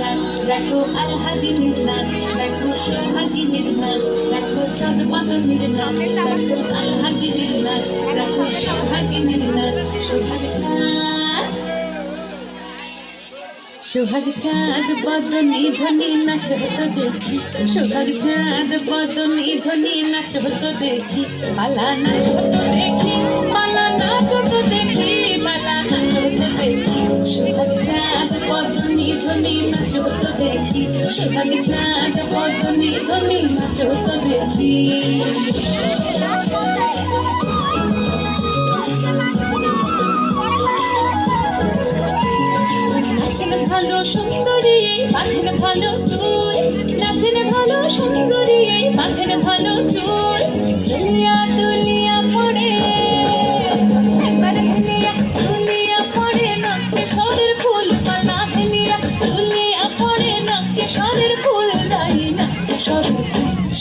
সৈরাজ দেখো আলহাদিনের নাচ, দেখো সোহাগিনীর নাচ, দেখো চাঁদ পাতনির নাচ, দেখো আলহাদিনের নাচ, দেখো সোহাগিনীর নাচ, সোহাগ চাঁদ। সোহাগ চাঁদ বদনি ধ্বনি নাচ হতো দেখি, সোহাগ চাঁদ বদনি ধ্বনি নাচ হতো দেখি, পালা নাচ হতো দেখি, পালা সোহাগ চাঁদ বদনি ধ্বনি নাচ হতো দেখি ভালো সুন্দরী পাখেন ভালো চুল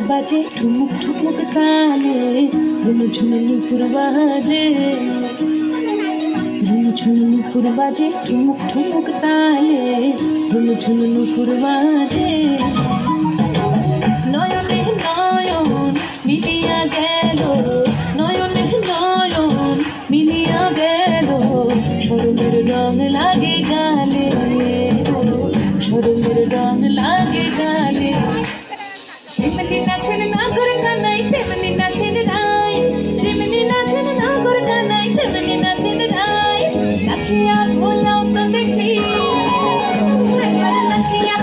বাজে ঠুমুক ঠুমুক কানে ঝুমু ঝুমু নুপুর বাজে। ঝুমু ঝুমু নুপুর বাজে ঠুমুক ঠুমুক তালে ঝুমু নুপুর বাজে। তেমনি নাচেন রাই নাচিয়া ভোলাও তো দেখি নাচিয়া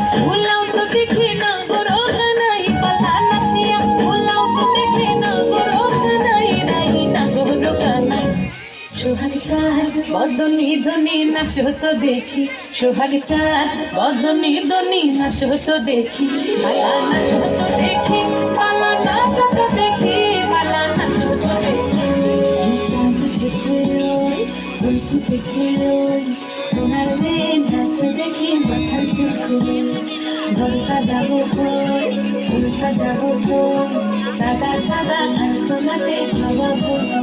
সোহাগ চাঁদ, বদনি ধনি নাচ তো দেখি। সোহাগ চাঁদ, বদনি ধনি নাচ তো দেখি। পালা তো ওই সোনার মেয়ে নাচ দেখি মাথার খুলে ঘর সাজাবো কই ফুল সাজাবো সই সাদা সাদা আলপনাতে ফুল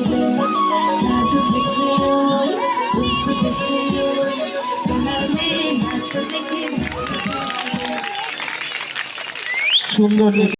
তুলে চাঁদ উঠেছে ওই ফুল ফুটেছে ওই সোনার মেয়ে নাচ দেখি সুন্দর